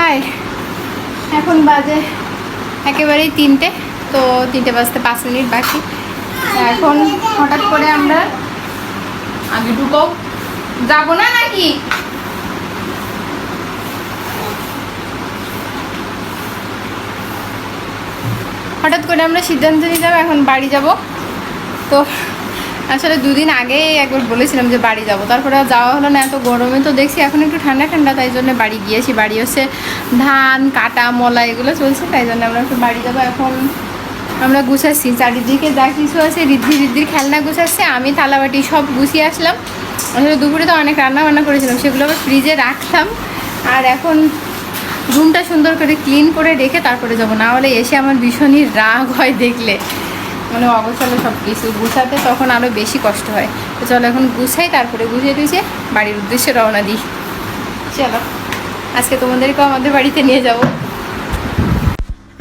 High. এখন বাজে একেবারেই তিনটে, তো তিনটে বাজতে পাঁচ মিনিট বাকি। এখন হঠাৎ করে আমরা আগে ঢুকো। যাব না নাকি? হঠাৎ করে আমরা সিদ্ধান্ত নিলাম, এখন বাড়ি যাব। তো আসলে দুদিন আগেই একবার বলেছিলাম যে বাড়ি যাব। তারপরে যাওয়া হলো না, এত গরমে তো দেখছি এখন একটু ঠান্ডা ঠান্ডা, তাই জন্য বাড়ি গিয়েছি। বাড়ি হচ্ছে ধান, কাটা, মলা এগুলো চলছে, তাই জন্য আমরা একটু বাড়ি যাব। এখন আমরা গুছাচ্ছি, চারিদিকে যা কিছু আছে রিদ্ধি রিদ্ধির খেলনা গুছাচ্ছে, আমি থালাবাটি সব গুছিয়ে আসলাম। আসলে দুপুরে তো অনেক রান্না বান্না করেছিলাম, সেগুলো আবার ফ্রিজে রাখতাম। আর এখন রুমটা সুন্দর করে ক্লিন করে রেখে তারপরে যাব, না হলে এসে আমার ভীষণই রাগ হয় দেখলে। মানে অগোছালো সব কিছু গুছাতে তখন আরও বেশি কষ্ট হয়। তো চলো এখন গুছাই, তারপরে গুছিয়ে টুছিয়ে বাড়ির উদ্দেশ্যে রওনা দিই। চলো, আজকে তোমাদেরকেও আমাদের বাড়িতে নিয়ে যাব।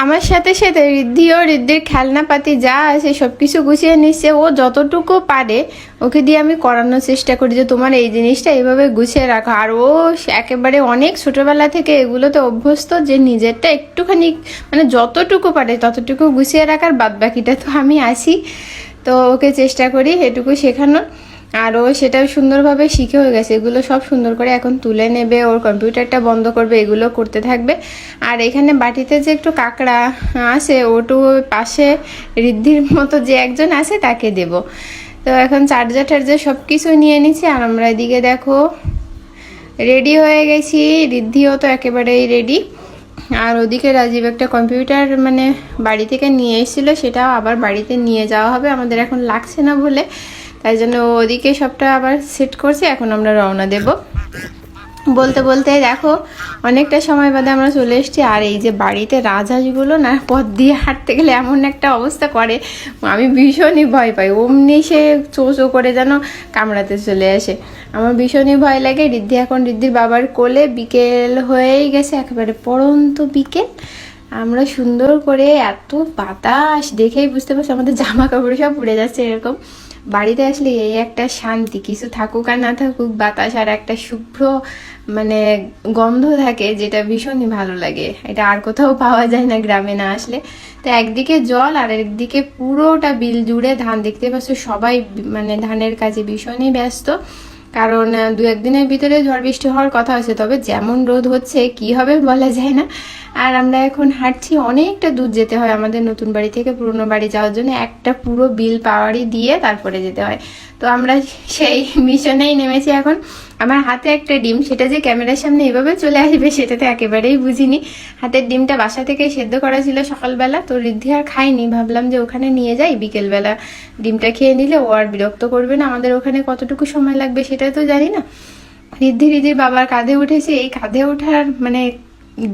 আমার সাথে সাথে ঋদ্ধি ও ঋদ্ধির খেলনাপাতি যা আছে সব কিছু গুছিয়ে নিচ্ছে। ও যতটুকু পারে ওকে দিয়ে আমি করানোর চেষ্টা করি যে তোমার এই জিনিসটা এইভাবে গুছিয়ে রাখো। আর ও একেবারে অনেক ছোটোবেলা থেকে এগুলোতে অভ্যস্ত যে নিজেরটা একটুখানি মানে যতটুকু পারে ততটুকু গুছিয়ে রাখার বাদ বাকিটা তো আমি আসি তো ওকে চেষ্টা করি এটুকু শেখানোর। আর ও সুন্দরভাবে শিখে হয়ে গেছে। এগুলো সব সুন্দর করে এখন তুলে নেবে, ওর কম্পিউটারটা বন্ধ করবে, এগুলো করতে থাকবে। আর এখানে বাটিতে যে একটু কাঁকড়া আছে, ওটু পাশে ঋদ্ধির মতো যে একজন আছে তাকে দেব। তো এখন চার্জার টার্জার সব কিছু নিয়ে নিচ্ছি। আর আমরা এদিকে দেখো, রেডি হয়ে গেছি। ঋদ্ধিও তো একেবারেই রেডি। আর ওদিকে রাজীব একটা কম্পিউটার মানে বাড়ি থেকে নিয়ে এসেছিল, সেটাও আবার বাড়িতে নিয়ে যাওয়া হবে। আমাদের এখন লাগছে না বলে। তাই জন্য ওদিকে সবটা আবার সেট করছে, এখন আমরা রওনা দেব। বলতে বলতে দেখো, অনেকটা সময় বাদে আমরা চলে এসেছি, আর এই যে বাড়িতে রাজহাঁসগুলো না পথ দিয়ে হাঁটতে গেলে এমন একটা অবস্থা করে, আমি ভীষণই ভয় পাই। অমনি সে চো চো করে যেন কামড়াতে চলে আসে। আমার ভীষণই ভয় লাগে রিদ্ধি এখন রিদ্ধির বাবার কোলে বিকেল হয়েই গেছে, একেবারে পড়ন্ত বিকেল। আমরা সুন্দর করে এত বাতাস দেখেই বুঝতে পারছি, আমাদের জামা কাপড় সব উড়ে যাচ্ছে এরকম। বাড়িতে আসলে এই একটা শান্তি, কিছু থাকুক আর না থাকুক, বাতাস আর একটা শুভ্র মানে গন্ধ থাকে যেটা ভীষণই ভালো লাগে। এটা আর কোথাও পাওয়া যায় না গ্রামে না আসলে। তো একদিকে জল আর একদিকে পুরোটা বিল জুড়ে ধান। দেখতে পাচ্ছ সবাই মানে ধানের কাজে ভীষণই ব্যস্ত। কারণ দু একদিনের ভিতরে ঝড় বৃষ্টি হওয়ার কথা আছে, তবে যেমন রোদ হচ্ছে, কি হবে বলা যায় না। আর আমরা এখন হাঁটছি অনেকটা দূর যেতে হয় আমাদের নতুন বাড়ি থেকে পুরনো বাড়ি যাওয়ার জন্য। একটা পুরো বিল পাওয়ারই দিয়ে তারপরে যেতে হয়। তো আমরা সেই মিশনেই নেমেছি এখন। আমার হাতে একটা ডিম, সেটা যে ক্যামেরার সামনে এভাবে চলে আসবে সেটা তো একেবারেই বুঝিনি। হাতের ডিমটা বাসা থেকে সেদ্ধ করা ছিল সকালবেলা, তো ঋদ্ধি আর খাইনি। ভাবলাম যে ওখানে নিয়ে যাই, বিকেলবেলা ডিমটা খেয়ে নিলে ও আর বিরক্ত করবে না। আমাদের ওখানে কতটুকু সময় লাগবে সেটা তো জানি না। ঋদ্ধি, ঋদ্ধির বাবার কাঁধে উঠেছে। এই কাঁধে ওঠার মানে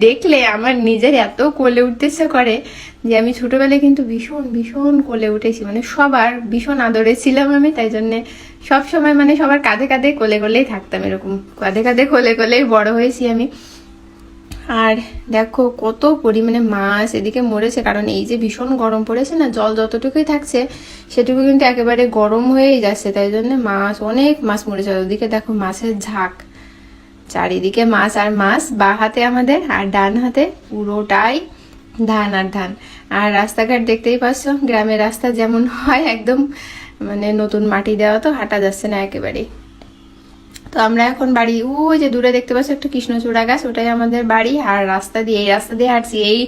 দেখলে আমার নিজের এত কোলে উঠতে ইচ্ছে করে যে আমি ছোটবেলায় কিন্তু ভীষণ ভীষণ কোলে উঠেছি। মানে সবার ভীষণ আদরে ছিলাম আমি, তাই জন্যে সব সময় মানে সবার কাঁধে কাঁধে কোলে কোলেই থাকতাম এরকম। কাঁধে কাঁধে কোলে কোলেই বড় হয়েছি আমি। আর দেখো কত পরিমাণে মাছ এদিকে মরেছে, কারণ এই যে ভীষণ গরম পড়েছে না, জল যতটুকুই থাকছে সেটুকু কিন্তু একেবারে গরম হয়েই যাচ্ছে, তাই জন্য মাছ, অনেক মাছ মরেছে। ওদিকে দেখো মাছের ঝাঁক। চারিদিকে মাছ আর মাছ, বা হাতে আমাদের আর ডান হাতে পুরোটাই ধান আর ধান। আর রাস্তাঘাট দেখতেই পাচ্ছ, গ্রামের রাস্তা যেমন হয়, একদম মানে নতুন মাটি দেওয়া তো হাঁটা যাচ্ছে না একেবারেই। তো আমরা এখন বাড়ি, ওই যে দূরে দেখতে পাচ্ছ একটা কৃষ্ণচূড়া গাছ, ওটাই আমাদের বাড়ি। আর রাস্তা দিয়ে, এই রাস্তা দিয়ে হাঁটছি, এই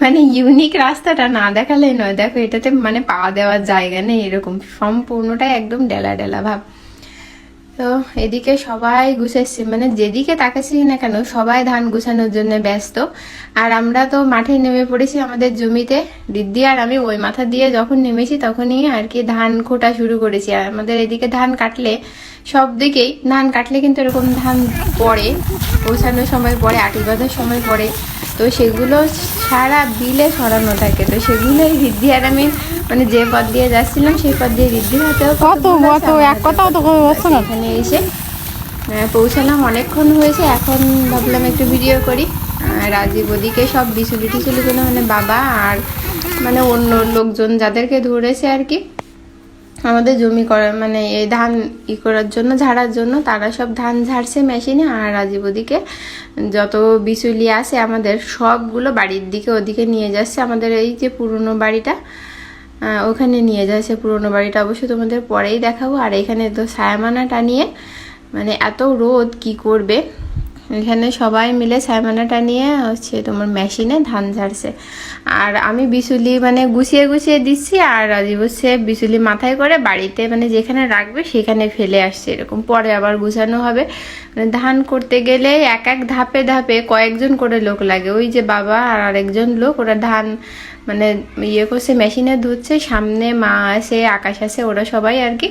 মানে ইউনিক রাস্তাটা না দেখালেই নয়। দেখো, এটাতে মানে পাওয়া দেওয়ার জায়গা নেই, এরকম। সম্পূর্ণটাই একদম ডেলা ডেলা ভাব। তো এদিকে সবাই গুছাচ্ছে মানে যেদিকে তাকাচ্ছি না কেন, সবাই ধান গুছানোর জন্য ব্যস্ত। আর আমরা তো মাঠে নেমে পড়েছি আমাদের জমিতে। দিদি আর আমি ওই মাথা দিয়ে যখন নেমেছি তখনই আর কি ধান খোটা শুরু করেছি। আর আমাদের এদিকে ধান কাটলে সব দিকেই, ধান কাটলে কিন্তু এরকম ধান পড়ে, পৌঁছানোর সময় পড়ে, আটি বাঁধার সময় পড়ে। তো সেগুলো সারা বিলে সরানো থাকে। তো সেগুলোই রিদ্ধি আর আমি মানে যে পথ দিয়ে যাচ্ছিলাম সেই পথ দিয়ে রিদ্ধির হাতেও কত কত এক কথাও তো বলছো না। এখানে এসে পৌঁছালাম। অনেকক্ষণ হয়েছে এখন ভাবলাম একটু ভিডিও করি। আর রাজীব ওদিকে সব বিচুলি টিচুলিগুলো মানে বাবা আর মানে অন্য লোকজন যাদেরকে ধরেছে আর কি আমাদের জমি করার মানে এই ধান ই করার জন্য ঝাড়ার জন্য তারা সব ধান ঝাড়ছে মেশিনে আর রাজীব ওদিকে যত বিচুলি আছে আমাদের সবগুলো বাড়ির দিকে ওদিকে নিয়ে যাচ্ছে। আমাদের এই যে পুরনো বাড়িটা ওখানে নিয়ে যাচ্ছে পুরনো বাড়িটা। অবশ্যই তোমাদের পরেই দেখাবো। আর এখানে তো ছায়ামানা টানিয়ে মানে এত রোদ, কি করবে? এখানে সবাই মিলে ছায়ামানাটা নিয়ে হচ্ছে তোমার মেশিনে ধান ঝাড়ছে। আর আমি বিচুলি মানে গুছিয়ে গুছিয়ে দিচ্ছি আর রাজীব হচ্ছে বিচুলি মাথায় করে বাড়িতে মানে যেখানে রাখবে সেখানে ফেলে আসছে। এরকম পরে আবার গুছানো হবে। মানে ধান করতে গেলে এক এক ধাপে ধাপে কয়েকজন করে লোক লাগে। ওই যে বাবা আর আরেকজন লোক, ওরা ধান মানে ইয়ে করছে, মেশিনে ধুচ্ছে, সামনে মা আছে, আকাশ আছে, ওরা সবাই আর কি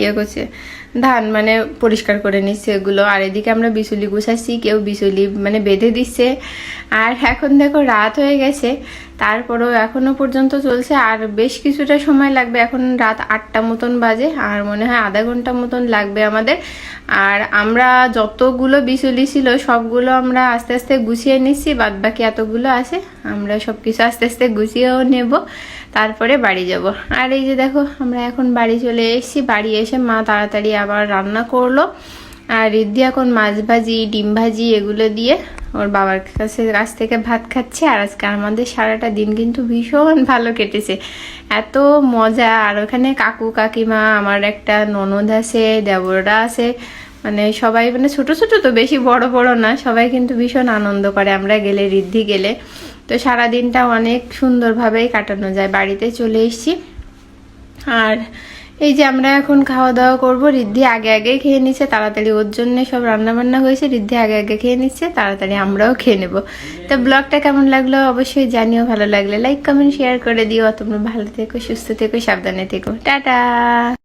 ইয়ে করছে। ধান মানে পরিষ্কার করে নিচ্ছে এগুলো। আর এদিকে আমরা বিচুলি গুছাচ্ছি, কেউ বিচুলি মানে বেঁধে দিচ্ছে। আর এখন দেখো রাত হয়ে গেছে তারপরেও এখনও পর্যন্ত চলছে, আর বেশ কিছুটা সময় লাগবে। এখন রাত আটটা মতন বাজে, আর মনে হয় আধা ঘণ্টা মতন লাগবে আমাদের। আর আমরা যতগুলো বিচুলি ছিল, সবগুলো আমরা আস্তে আস্তে গুছিয়ে নিচ্ছি বাদ বাকি এতগুলো আছে, আমরা সব কিছু আস্তে আস্তে গুছিয়েও নেব, তারপরে বাড়ি যাব। আর এই যে দেখো, আমরা এখন বাড়ি চলে এসেছি, বাড়ি এসে মা তাড়াতাড়ি আবার রান্না করল। আর রিদ্ধি এখন মাছ ভাজি, ডিম ভাজি এগুলো দিয়ে ওর বাবার কাছে কাছ থেকে ভাত খাচ্ছে আর আজকে আমাদের সারাটা দিন কিন্তু ভীষণ ভালো কেটেছে। এত মজা। আর ওখানে কাকু, কাকিমা, আমার একটা ননদ আছে, দেবররা আছে। মানে সবাই মানে ছোট ছোট তো বেশি বড় বড় না। সবাই কিন্তু ভীষণ আনন্দ করে। আমরা গেলে ঋদ্ধি গেলে। তো সারা দিনটা অনেক সুন্দরভাবেই কাটানো যায়। বাড়িতে চলে এসেছি। আর এই যে আমরা এখন খাওয়া দাওয়া করব, রিদ্ধি আগে আগে খেয়ে নিচ্ছে তাড়াতাড়ি ওর জন্য সব রান্না বান্না হয়েছে, রিদ্ধি আগে আগে খেয়ে নিচ্ছে, তাড়াতাড়ি আমরাও খেয়ে নেব। তো ব্লগটা কেমন লাগল অবশ্যই জানিও, ভালো লাগলে লাইক, কমেন্ট, শেয়ার করে দিও। তোমরা ভালো থেকো, সুস্থ থেকো, সাবধানে থেকো। টাটা!